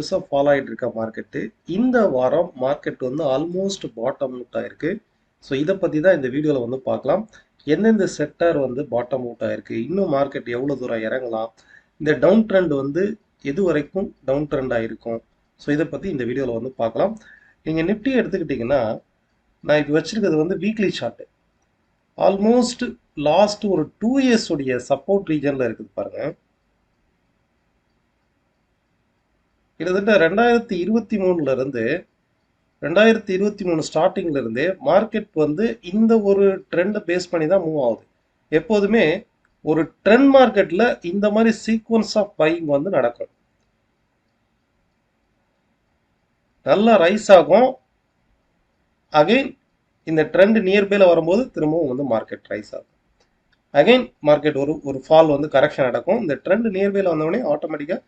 பெருசாக ஃபாலோ ஆகிட்டு இருக்க மார்க்கெட்டு இந்த வாரம் மார்க்கெட் வந்து ஆல்மோஸ்ட் பாட்டம் அவுட் ஆயிருக்கு. ஸோ இதை பற்றி தான் இந்த வீடியோவில் வந்து பார்க்கலாம். எந்தெந்த செக்டர் வந்து பாட்டம் அவுட் ஆயிருக்கு? இன்னும் மார்க்கெட் எவ்வளோ தூரம் இறங்கலாம்? இந்த டவுன் ட்ரெண்ட் வந்து எது வரைக்கும் டவுன் ட்ரெண்ட் இருக்கும் ஸோ இதை பற்றி இந்த வீடியோவில் வந்து பார்க்கலாம். நீங்கள் நிஃப்டி எடுத்துக்கிட்டிங்கன்னா நான் இப்போ வச்சிருக்கிறது வந்து வீக்லி சார்ட்டு ஆல்மோஸ்ட் லாஸ்ட் ஒரு டூ இயர்ஸ் உடைய சப்போர்ட் ரீஜனில் இருக்குது பாருங்கள் கிட்டத்தட்ட ரெண்டாயிரத்தி இருபத்தி மூணுல இருந்து ரெண்டாயிரத்தி இருபத்தி மூணு ஸ்டார்டிங்ல இருந்தே மார்க்கெட் வந்து இந்த ஒரு ட்ரெண்டை பேஸ் பண்ணி தான் மூவ் ஆகுது. எப்போதுமே ஒரு ட்ரெண்ட் மார்க்கெட்ல இந்த மாதிரி சீக்வன்ஸ் ஆஃப் பையிங் வந்து நடக்கும். நல்லா ரைஸ் ஆகும். அகைன் இந்த ட்ரெண்ட் நியர்பைல வரும்போது திரும்பவும் வந்து மார்க்கெட் ரைஸ் ஆகும். அகைன் மார்க்கெட் ஒரு ஒரு ஃபால் வந்து கரெக்ஷன் நடக்கும். இந்த ட்ரெண்ட் நியர்பைல வந்தவொடனே ஆட்டோமேட்டிக்காக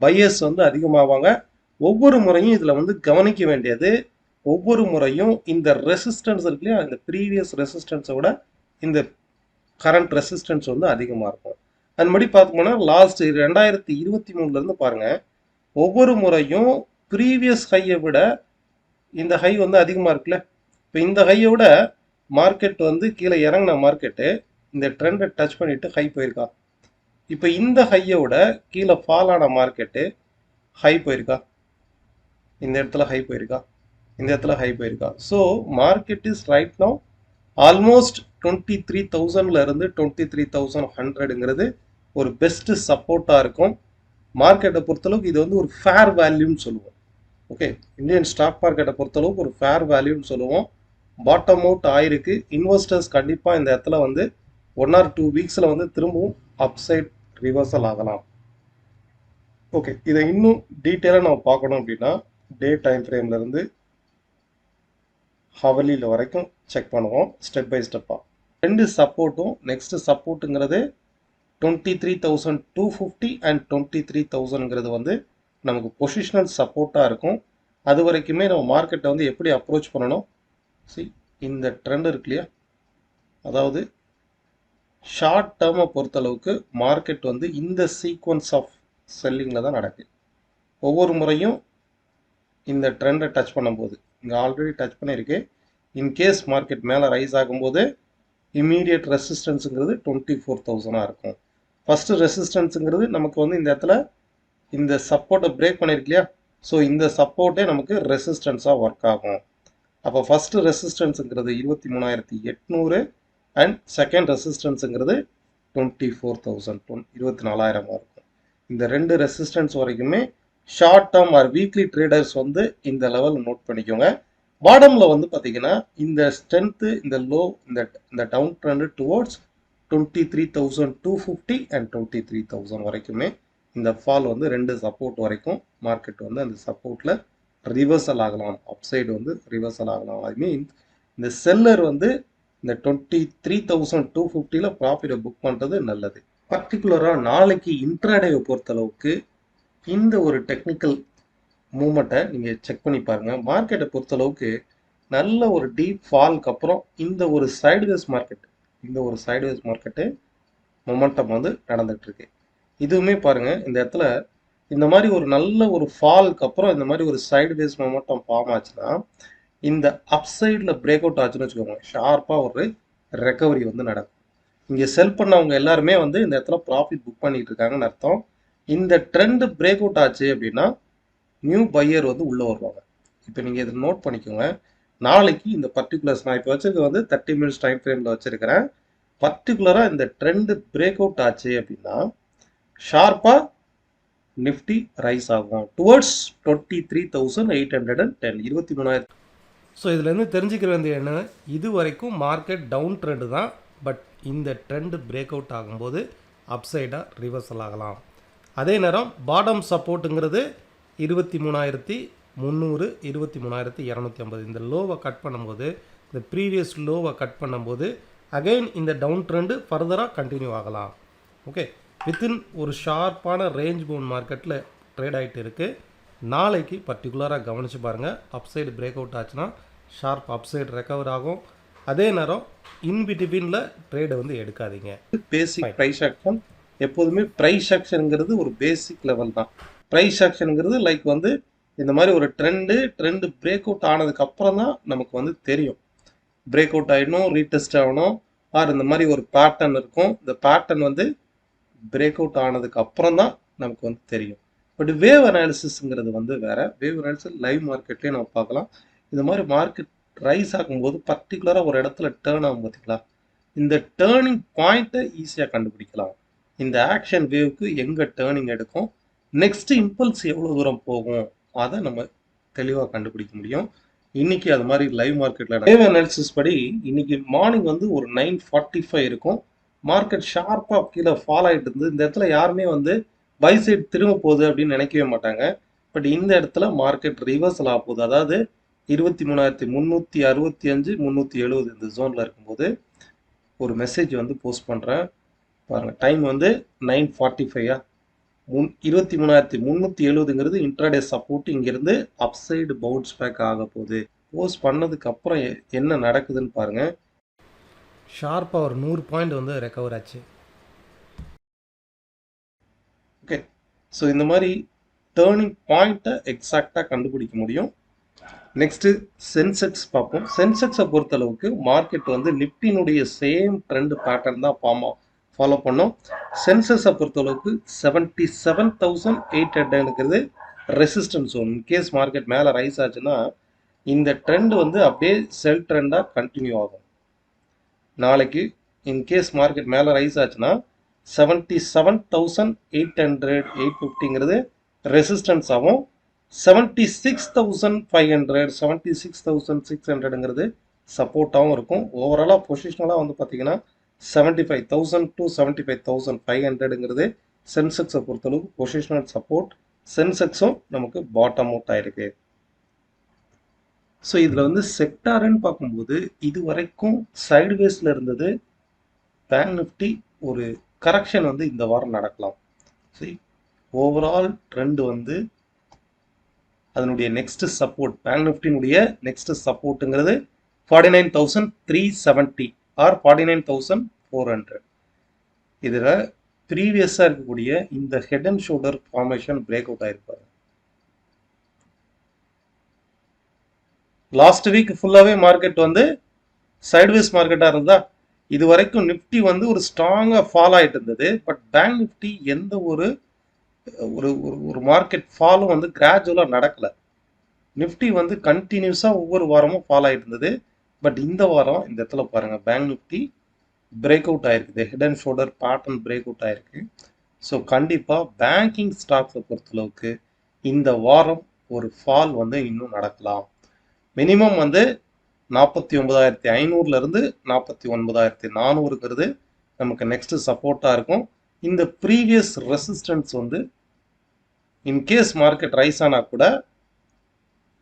பயஸ் வந்து அதிகமாவாங்க. ஒவ்வொரு முறையும் இதில் வந்து கவனிக்க வேண்டியது ஒவ்வொரு முறையும் இந்த ரெசிஸ்டன்ஸ் இருக்கு இல்லையா இந்த ப்ரீவியஸ் ரெசிஸ்டன்ஸை விட இந்த கரண்ட் ரெசிஸ்டன்ஸ் வந்து அதிகமாக இருக்கும். அதுபடி பார்த்தோம்னா லாஸ்ட் ரெண்டாயிரத்தி இருபத்தி மூணுலேருந்து பாருங்கள் ஒவ்வொரு முறையும் ப்ரீவியஸ் ஹையை விட இந்த ஹை வந்து அதிகமாக இருக்குல்ல. இப்போ இந்த ஹையை விட மார்க்கெட் வந்து கீழே இறங்கின மார்க்கெட்டு இந்த ட்ரெண்டை டச் பண்ணிவிட்டு ஹை போயிருக்கான் இப்போ இந்த ஹையை விட கீழே ஃபால் ஆன மார்க்கெட்டு ஹை போயிருக்கா? இந்த இடத்துல ஹை போயிருக்கா? இந்த இடத்துல ஹை போயிருக்கா? So market is right now almost twenty three தௌசண்ட்ல இருந்து டுவெண்ட்டி த்ரீ தௌசண்ட் ஹண்ட்ரடுங்கிறது ஒரு பெஸ்ட் சப்போர்ட்டாக இருக்கும். மார்க்கெட்டை பொறுத்தளவுக்கு இது வந்து ஒரு ஃபேர் வேல்யூன்னு சொல்லுவோம். ஓகே இந்தியன் ஸ்டாக் மார்க்கெட்டை பொறுத்தளவுக்கு ஒரு ஃபேர் வேல்யூன்னு சொல்லுவோம். பாட்டம் அவுட் ஆயிருக்கு. இன்வெஸ்டர்ஸ் கண்டிப்பாக இந்த இடத்துல வந்து ஒன் ஆர் டூ வீக்ஸில் வந்து திரும்பவும் அப்சைட் ரிவர்சல் ஆகலாம். ஓகே இதை இன்னும் டீட்டெயிலாக நம்ம பார்க்கணும் அப்படின்னா டே டைம் ஃப்ரேம்லேருந்து ஹவலியில் வரைக்கும் செக் பண்ணுவோம் ஸ்டெப் பை ஸ்டெப்பாக ரெண்டு சப்போர்ட்டும் next சப்போர்ட்டுங்கிறது twenty three thousand two fifty and twenty three தௌசண்ட்ங்கிறது வந்து நமக்கு பொசிஷனல் சப்போர்ட்டாக இருக்கும். அது வரைக்குமே நம்ம மார்க்கெட்டை வந்து எப்படி அப்ரோச் பண்ணணும்? சி இந்த ட்ரெண்ட் இருக்கு இல்லையா? அதாவது ஷார்ட் டேர்மை பொறுத்தளவுக்கு மார்க்கெட் வந்து இந்த சீக்வன்ஸ் ஆஃப் செல்லிங்கில் தான் நடக்குது ஒவ்வொரு முறையும் இந்த ட்ரெண்டை டச் பண்ணும்போது இங்கே ஆல்ரெடி டச் பண்ணியிருக்கு. இன்கேஸ் மார்க்கெட் மேலே ரைஸ் ஆகும்போது இம்மீடியட் ரெசிஸ்டன்ஸுங்கிறது டுவெண்ட்டி ஃபோர் தௌசண்டாக இருக்கும். ஃபஸ்ட்டு ரெசிஸ்டன்ஸுங்கிறது நமக்கு வந்து இந்த இடத்துல இந்த சப்போர்ட்டை பிரேக் பண்ணியிருக்கு இல்லையா? ஸோ இந்த சப்போர்ட்டே நமக்கு ரெசிஸ்டன்ஸாக ஒர்க் ஆகும். அப்போ ஃபஸ்ட்டு ரெசிஸ்டன்ஸுங்கிறது இருபத்தி மூணாயிரத்தி எட்நூறு அண்ட் செகண்ட் ரெசிஸ்டன்ஸுங்கிறது டுவெண்ட்டி ஃபோர் தௌசண்ட் டொன் இருபத்தி நாலாயிரமாக இருக்கும் இந்த ரெண்டு ரெசிஸ்டன்ஸ் வரைக்குமே short term or weekly traders வந்து இந்த லெவல் நோட் பண்ணிக்கோங்க. பாடமில் வந்து பார்த்தீங்கன்னா இந்த ஸ்ட்ரென்த்து இந்த லோ இந்த இந்த down trend towards twenty three thousand two fifty and twenty three thousand வரைக்குமே இந்த ஃபால் வந்து ரெண்டு சப்போர்ட் வரைக்கும் மார்க்கெட் வந்து அந்த சப்போர்ட்டில் ரிவர்சல் ஆகலாம். அப்சைடு வந்து ரிவர்சல் ஆகலாம். ஐ மீன் இந்த செல்லர் வந்து இந்த டுவெண்ட்டி த்ரீ தௌசண்ட் டூ ஃபிஃப்டியில் ப்ராஃபிட்டை புக் பண்ணுறது நல்லது. பர்டிகுலராக நாளைக்கு இன்ட்ராடேவை பொறுத்தளவுக்கு இந்த ஒரு டெக்னிக்கல் மூமெண்ட்டை நீங்கள் செக் பண்ணி பாருங்கள் மார்க்கெட்டை பொறுத்தளவுக்கு நல்ல ஒரு டீப் ஃபால்க்கு அப்புறம் இந்த ஒரு சைடுவேஸ் மார்க்கெட் இந்த ஒரு சைடுவேஸ் மார்க்கெட்டு மொமெண்டம் வந்து நடந்துகிட்ருக்கு இதுவுமே பாருங்க இந்த இடத்துல இந்த மாதிரி ஒரு நல்ல ஒரு ஃபால்க்கு அப்புறம் இந்த மாதிரி ஒரு சைடுவேஸ் மொமெண்டம் ஃபார்ம் ஆச்சுன்னா இந்த அப்சைடில் பிரேக் அவுட் ஆச்சுன்னு வச்சுக்கோங்க. ஷார்ப்பாக ஒரு ரெக்கவரி வந்து நடக்கும். இங்கே செல் பண்ணவங்க எல்லாருமே வந்து இந்த இடத்துல ப்ராஃபிட் புக் பண்ணிட்டு இருக்காங்கன்னு அர்த்தம். இந்த ட்ரெண்ட் பிரேக் அவுட் ஆச்சு அப்படின்னா நியூ பையர் வந்து உள்ளே வருவாங்க. இப்போ நீங்கள் இதை நோட் பண்ணிக்கோங்க. நாளைக்கு இந்த பர்டிகுலர்ஸ் நான் இப்போ வச்சுருக்க வந்து தேர்ட்டி மினிட்ஸ் டைம் ஃப்ரேமில் வச்சுருக்கிறேன். பர்டிகுலராக இந்த ட்ரெண்டு பிரேக் அவுட் ஆச்சு அப்படின்னா ஷார்ப்பாக நிஃப்டி ரைஸ் ஆகும். Towards twenty three thousand eight hundred and ten இருபத்தி மூணாயிரத்தி ஸோ இதுலேருந்து தெரிஞ்சுக்கிற வந்து என்ன? இது வரைக்கும் மார்க்கெட் டவுன் ட்ரெண்டு தான். பட் இந்த ட்ரெண்டு பிரேக் அவுட் ஆகும்போது அப்சைடாக ரிவர்சல் ஆகலாம். அதே நேரம் பாட்டம் சப்போர்ட்டுங்கிறது இருபத்தி மூணாயிரத்தி முந்நூறு இருபத்தி மூணாயிரத்தி இரநூத்தி ஐம்பது. இந்த லோவை கட் பண்ணும்போது இந்த ப்ரீவியஸ் லோவை கட் பண்ணும்போது அகைன் இந்த டவுன் ட்ரெண்டு ஃபர்தராக கண்டினியூ ஆகலாம். ஓகே வித்தின் ஒரு ஷார்ப்பான ரேஞ்ச் பவுன் மார்க்கெட்டில் ட்ரேட் ஆகிட்டு இருக்குது நாளைக்கு பர்டிகுலராக கவனித்து பாருங்கள் அப்சைடு பிரேக் அவுட் ஆச்சுன்னா ஷார்ப் அப்சைடு ரெக்கவர் ஆகும். அதே நேரம் இன் பிட்வீனில் ட்ரேடை வந்து எடுக்காதீங்க. பேசிக் ப்ரைஸ் ஆக்ஷன் எப்போதுமே ப்ரைஸ் ஆக்ஷனுங்கிறது ஒரு பேசிக் லெவல் தான். ப்ரைஸ் ஆக்ஷனுங்கிறது லைக் வந்து இந்த மாதிரி ஒரு ட்ரெண்டு ட்ரெண்டு பிரேக் அவுட் ஆனதுக்கு அப்புறம் தான் நமக்கு வந்து தெரியும். பிரேக் அவுட் ஆகிடணும் ரீடெஸ்ட் ஆகணும். ஆர் இந்த மாதிரி ஒரு பேட்டர்ன் இருக்கும். இந்த பேட்டர்ன் வந்து பிரேக் அவுட் ஆனதுக்கு அப்புறம் தான் நமக்கு வந்து தெரியும். பட் வேவ் அனாலிசிஸ்ங்கிறது வந்து வேற. வேவ் அனாலிசிஸ் லைவ் மார்க்கெட்லேயே நம்ம பார்க்கலாம். இந்த மாதிரி மார்க்கெட் ரைஸ் ஆகும்போது பர்டிகுலராக ஒரு இடத்துல டேர்ன் ஆகும் பார்த்தீங்களா? இந்த டேர்னிங் பாயிண்ட்டை ஈஸியாக கண்டுபிடிக்கலாம். இந்த ஆக்ஷன் வேவ்க்கு எங்கே டேர்னிங் எடுக்கும்? நெக்ஸ்ட் இம்பல்ஸ் எவ்வளோ தூரம் போகும்? அதை நம்ம தெளிவாக கண்டுபிடிக்க முடியும். இன்னைக்கு அது மாதிரி லைவ் மார்க்கெட்டில் லைவ் அனாலிசிஸ் படி இன்னைக்கு மார்னிங் வந்து ஒரு நைன் ஃபார்ட்டி ஃபைவ் இருக்கும் மார்க்கெட் ஷார்ப்பாக கீழே ஃபால் ஆகிட்டு இருந்தது. இந்த இடத்துல யாருமே வந்து பை சைடு திரும்ப போகுது அப்படின்னு நினைக்கவே மாட்டாங்க. பட் இந்த இடத்துல மார்க்கெட் ரிவர்சல் ஆக போகுது. அதாவது இருபத்தி மூணாயிரத்தி முந்நூற்றி அறுபத்தி அஞ்சு முந்நூற்றி எழுபது இந்த ஜோனில் இருக்கும்போது ஒரு மெசேஜ் வந்து போஸ்ட் பண்ணுறேன் பாருங்கள் டைம் வந்து நைன் ஃபார்ட்டி ஃபைவா முன் இருபத்தி மூணாயிரத்தி முந்நூற்றி எழுபதுங்கிறது இன்ட்ராடே சப்போர்ட் இங்கேருந்து அப்சைடு பவுன்ஸ் பேக் ஆக போகுது. போஸ்ட் பண்ணதுக்கு அப்புறம் எ- என்ன நடக்குதுன்னு பாருங்கள் ஷார்ப்பாக ஒரு நூறு பாயிண்ட் வந்து ரெக்கவர் ஆச்சு. ஓகே ஸோ இந்த மாதிரி டேர்னிங் பாயிண்ட்டை எக்ஸாக்டாக கண்டுபிடிக்க முடியும். நெக்ஸ்ட்டு சென்செக்ஸ் பார்ப்போம். சென்செக்ஸை பொறுத்தளவுக்கு மார்க்கெட் வந்து நிப்டினுடைய சேம் ட்ரெண்ட் பேட்டர்ன் தான் ஃபார்ம் ஃபாலோ பண்ணோம். சென்செக்ஸை பொறுத்தளவுக்கு செவன்ட்டி செவன் தௌசண்ட் எயிட் ஹண்ட்ரட்ங்கிறது ரெசிஸ்டன்ஸ் ஒன் கேஸ் மார்க்கெட் மேலே ரைஸ் ஆச்சுன்னா இந்த ட்ரெண்ட் வந்து அப்படியே செல் ட்ரெண்டாக கண்டினியூ ஆகும். நாளைக்கு இன்கேஸ் மார்க்கெட் மேலே ரைஸ் ஆச்சுன்னா seventy seven thousand eight hundred eight ஃபிஃப்டிங்கிறது resistance ஆகும் seventy six thousand five hundred seventy six thousand six ஹண்ட்ரடுங்கிறது சப்போர்ட்டாகவும் இருக்கும். ஓவராலாக பொசிஷனலாக வந்து பார்த்தீங்கன்னா seventy five thousand to seventy five thousand five ஹண்ட்ரடுங்கிறது சென்செக்ஸை பொறுத்தளவுக்கு பொசிஷனல் சப்போர்ட் சென்செக்ஸும் நமக்கு பாட்டம் அவுட் ஆயிருக்கு. ஸோ இதில் வந்து செக்டாருன்னு பார்க்கும்போது இது வரைக்கும் சைடுவேஸில் இருந்தது பேங்க் நிஃப்டி ஒரு கரெக்ஷன் வந்து இந்த வாரம் நடக்கலாம். சரி ஓவரால் ட்ரெண்ட் வந்து அதனுடைய நெக்ஸ்ட் சப்போர்ட் பேங்க் நிஃப்டினுடைய next சப்போர்ட்டுங்கிறது forty nine thousand three seventy or forty nine thousand four hundred இதில் ப்ரீவியஸாக இருக்கக்கூடிய இந்த head and shoulder formation break out ஆயிருப்பாரு. Last week ஃபுல்லாகவே மார்க்கெட் வந்து சைட்வேஸ் மார்க்கெட்டாக இருந்தா இது வரைக்கும் நிஃப்டி வந்து ஒரு ஸ்ட்ராங்காக ஃபால் ஆயிட்டு இருந்தது. பட் பேங்க் நிஃப்டி எந்த ஒரு ஒரு ஒரு ஒரு மார்க்கெட் ஃபாலும் வந்து கிராஜுவலாக நடக்கலை. நிஃப்டி வந்து கண்டினியூஸாக ஒவ்வொரு வாரமும் ஃபால் ஆகிட்டு இருந்தது. பட் இந்த வாரம் இந்த இடத்துல பாருங்கள் பேங்க் நிஃப்டி பிரேக் அவுட் ஆயிருக்குது head and shoulder pattern break out ஆயிருக்கு ஸோ கண்டிப்பாக பேங்கிங் ஸ்டாக்ஸை பொறுத்தளவுக்கு இந்த வாரம் ஒரு ஃபால் வந்து இன்னும் நடக்கலாம். மினிமம் வந்து நாற்பத்தி ஒன்பதாயிரத்தி ஐநூறுலேருந்து நாற்பத்தி ஒன்பதாயிரத்தி நானூறுங்கிறது நமக்கு நெக்ஸ்ட் சப்போர்ட்டாக இருக்கும். இந்த ப்ரீவியஸ் ரெசிஸ்டன்ஸ் வந்து இன்கேஸ் மார்க்கெட் ரைஸ் ஆனால் கூட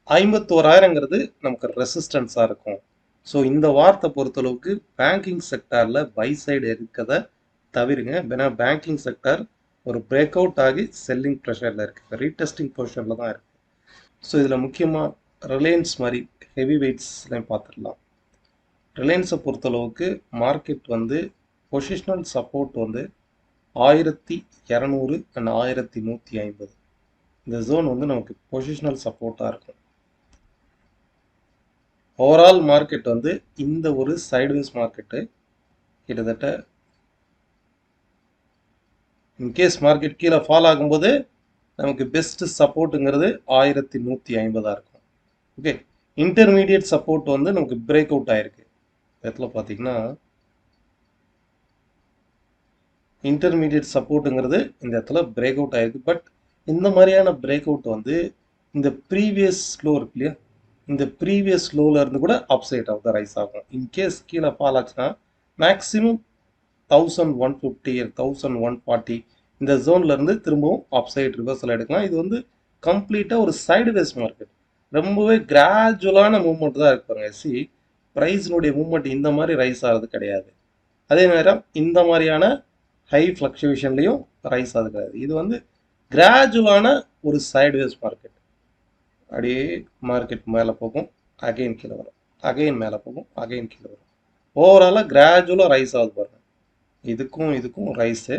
ஐம்பத்தோராயிரங்கிறது நமக்கு ரெசிஸ்டன்ஸாக இருக்கும். ஸோ இந்த வார்த்தை பொறுத்தளவுக்கு பேங்கிங் செக்டாரில் பை சைடு இருக்கிறத தவிருங்க. ஏன்னா பேங்கிங் செக்டார் ஒரு பிரேக் அவுட் ஆகி செல்லிங் ப்ரெஷரில் இருக்குது ரீடெஸ்டிங் பொசிஷனில் தான் இருக்குது ஸோ இதில் முக்கியமாக ரிலையன்ஸ் மாதிரி ஹெவி வெயிட்ஸ்லையும் பார்த்துடலாம். ரிலையன்ஸை பொறுத்தளவுக்கு மார்க்கெட் வந்து பொசிஷனல் சப்போர்ட் வந்து ஆயிரத்தி இரநூறு அண்ட் ஆயிரத்தி நூற்றி ஐம்பது. இந்த ஜோன் வந்து நமக்கு பொசிஷனல் சப்போர்ட்டாக இருக்கும். ஓவரால் மார்க்கெட் வந்து இந்த ஒரு சைட்வேஸ் மார்க்கெட்டு கிட்டத்தட்ட இன்கேஸ் மார்க்கெட் கீழே ஃபால் ஆகும்போது நமக்கு பெஸ்ட் சப்போர்ட்டுங்கிறது ஆயிரத்தி நூற்றி ஐம்பதாக இருக்கும். ஓகே இன்டர்மீடியட் சப்போர்ட் வந்து நமக்கு பிரேக் அவுட் ஆகிருக்கு இடத்துல பார்த்தீங்கன்னா இன்டர்மீடியட் சப்போர்ட்டுங்கிறது இந்த இடத்துல பிரேக் அவுட் ஆயிருக்கு. பட் இந்த மாதிரியான பிரேக் அவுட் வந்து இந்த ப்ரீவியஸ் ஸ்லோ இருக்கு இல்லையா? இந்த ப்ரீவியஸ் ஸ்லோவில் இருந்து கூட அப்சைட் ஆஃப் த ரைஸ் ஆகும் இன்கேஸ் கீழே ஃபால் ஆச்சுன்னா maximum thousand one fifty thousand one forty இந்த ஜோன்லேருந்து திரும்பவும் அப்சைட் ரிவர்சல் எடுக்கலாம். இது வந்து கம்ப்ளீட்டாக ஒரு சைடுவேஸ் மார்க்கெட் ரொம்பவே கிராஜுவலான மூவ்மெண்ட் தான் இருப்பாங்க சி ப்ரைஸினுடைய மூவ்மெண்ட் இந்த மாதிரி ரைஸ் ஆகிறது கிடையாது. அதே நேரம் இந்த மாதிரியான ஹை ஃப்ளக்சுவேஷன்லேயும் ரைஸ் ஆகுது கிடையாது. இது வந்து கிராஜுவலான ஒரு சைடுவேஸ் மார்க்கெட் அப்படியே மார்க்கெட் மேலே போகும் அகைன் கீழே வரும். அகைன் மேலே போகும் அகைன் கீழே வரும். ஓவராலாக கிராஜுவலாக ரைஸ் ஆகுது பாருங்க. இதுக்கும் இதுக்கும் ரைஸு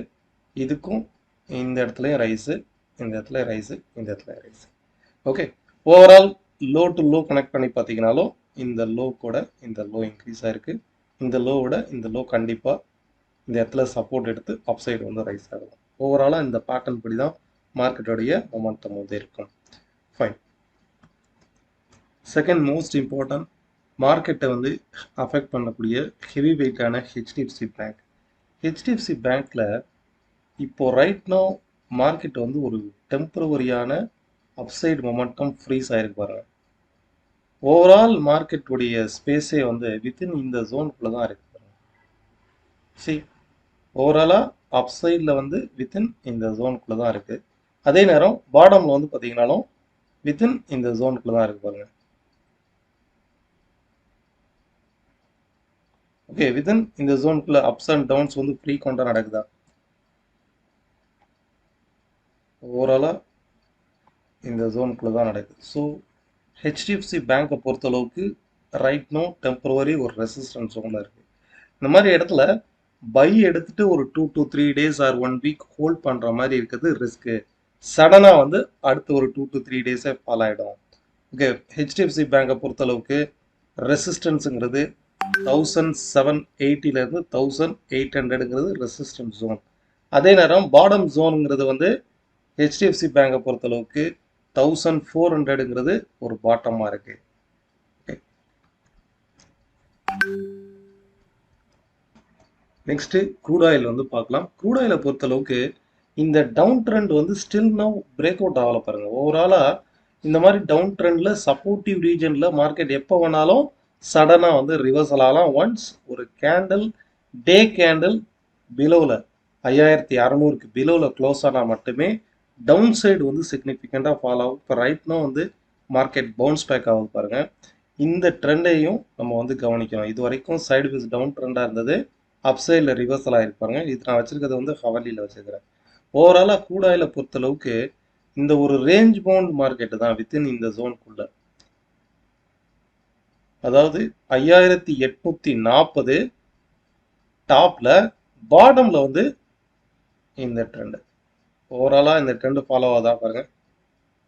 இதுக்கும் இந்த இடத்துலையும் ரைஸு இந்த இடத்துல ரைஸு இந்த இடத்துல rise okay overall low to low connect பண்ணி பார்த்தீங்கனாலும் இந்த லோ கூட இந்த லோ இன்க்ரீஸ் ஆகிருக்கு இந்த லோவோட இந்த லோ கண்டிப்பாக இந்த இடத்துல சப்போர்ட் எடுத்து அப் சைடு வந்து ரைஸ் ஆகும். ஓவராலாக இந்த பேட்டர்ன் படி தான் மார்க்கெட்டோடைய மொமெண்டம் வந்து இருக்கும். ஃபைன் செகண்ட் மோஸ்ட் இம்பார்ட்டன்ட் மார்க்கெட்டை வந்து அஃபெக்ட் பண்ணக்கூடிய ஹெவி வெயிட்டான ஹெச்டிஎஃப்சி பேங்க் ஹெச்டிஎஃப்சி பேங்க்கில் இப்போ ரைட் நோ மார்க்கெட் வந்து ஒரு டெம்பரவரியான அப்சைடு மொமெண்டம் ஃப்ரீஸ் ஆகிருக்கு பாருங்க. ஓவரால் மார்க்கெட்டுடைய ஸ்பேஸே வந்து வித்தின் இந்த ஜோனுக்குள்ளே தான் இருக்கு பாருங்க. சி ஓவராலாக அப்சைடில் வந்து வித்தின் இந்த ஜோனுக்குள்ளே தான் இருக்குது அதே நேரம் பாடமில் வந்து பார்த்தீங்கன்னாலும் வித்தின் இந்த ஜோனுக்குள்ள தான் இருக்கு பாருங்க. ஓகே வித்தின் இந்த ஜோனுக்குள்ள அப்ஸ் அண்ட் டவுன்ஸ் வந்து ஃப்ரீக்வெண்ட்டாக நடக்குதா? ஓவராலாக இந்த ஜோனுக்குள்ள தான் நடக்குது. ஸோ ஹெச்டிஎஃப்சி பேங்க்கை பொறுத்தளவுக்கு ரைட் நோ டெம்பரவரி ஒரு ரெசிஸ்டன்ஸ் ஜோனில் இருக்குது இந்த மாதிரி இடத்துல பை எடுத்துட்டு ஒரு two two three days or one week hold பண்ணுற மாதிரி இருக்கிறது ரிஸ்க்கு சடனாக வந்து அடுத்து ஒரு டூ டு த்ரீ டேஸே ஃபாலோ ஆகிடும் ஓகே ஹெச்டிஎஃப்சி பேங்கை பொறுத்தளவுக்கு ரெசிஸ்டன்ஸுங்கிறது தௌசண்ட் செவன் எயிட்டிலேருந்து தௌசண்ட் எயிட் ஹண்ட்ரடுங்கிறது ரெசிஸ்டன்ஸ் ஜோன் அதே நேரம் பாடம் ஜோனுங்கிறது வந்து ஹெச்டிஎஃப்சி பேங்கை பொறுத்தளவுக்கு தௌசண்ட் ஃபோர் ஹண்ட்ரடுங்கிறது ஒரு பாட்டமாக இருக்குது நெக்ஸ்ட்டு க்ரூட் ஆயில் வந்து பார்க்கலாம். க்ரூட் ஆயிலை பொறுத்தளவுக்கு இந்த டவுன் ட்ரெண்ட் வந்து ஸ்டில் நவ் பிரேக் அவுட் ஆகலை பாருங்கள் ஓவராலாக இந்த மாதிரி டவுன் ட்ரெண்டில் சப்போர்ட்டிவ் ரீஜனில் மார்க்கெட் எப்போ வேணாலும் சடனாக வந்து ரிவர்சல் ஆகலாம். ஒன்ஸ் ஒரு கேண்டில் டே கேண்டில் பிலோவில் ஐயாயிரத்தி அறநூறுக்கு பிலோவில் க்ளோஸ் ஆனால் மட்டுமே டவுன் சைடு வந்து சிக்னிஃபிகண்ட்டாக ஃபாலோ ஆகும். இப்போ ரைட்னா வந்து மார்க்கெட் பவுன்ஸ் பேக் ஆகுது பாருங்க. இந்த ட்ரெண்டையும் நம்ம வந்து கவனிக்கணும். இது வரைக்கும் சைடு விஸ் டவுன் ட்ரெண்டாக இருந்தது. அப் சைடில் ரிவர்சல் ஆகிருப்பாருங்க இது நான் வச்சுருக்கிறது வந்து ஹவலியில் வச்சுருக்கிறேன். ஓவராலாக கூடாயில் பொறுத்தளவுக்கு இந்த ஒரு ரேஞ்ச் பவுண்ட் மார்க்கெட்டு தான் வித்தின் இந்த ஜோனுக்குள்ள அதாவது ஐயாயிரத்தி எட்நூத்தி நாற்பது டாப்ல பாட்டம்ல வந்து இந்த ட்ரெண்டு ஓவராலாக இந்த ட்ரெண்டு ஃபாலோ ஆதான் பாருங்க.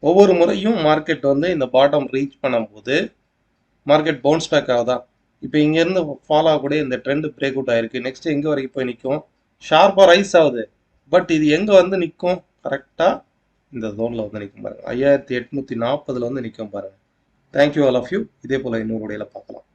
ஒவ்வொரு முறையும் மார்க்கெட் வந்து இந்த பாட்டம் ரீச் பண்ணும்போது மார்க்கெட் பவுன்ஸ் பேக் ஆகுதா. இப்போ இங்கேருந்து ஃபாலோ ஆகக்கூடிய இந்த ட்ரெண்டு பிரேக் அவுட் ஆயிருக்கு. நெக்ஸ்ட் எங்கே வரைக்கும் போய் நிற்கும் ஷார்ப்பாக ரைஸ் ஆகுது. பட் இது எங்கே வந்து நிற்கும் கரெக்டாக இந்த ஜோனில் வந்து நிற்கும் பாருங்கள் ஐயாயிரத்தி எட்நூற்றி நாற்பதில் வந்து நிற்கும் பாருங்கள் தேங்க்யூ ஆல் ஆஃப் யூ இதே போல் இன்னொரு உடையில பார்க்கலாம்.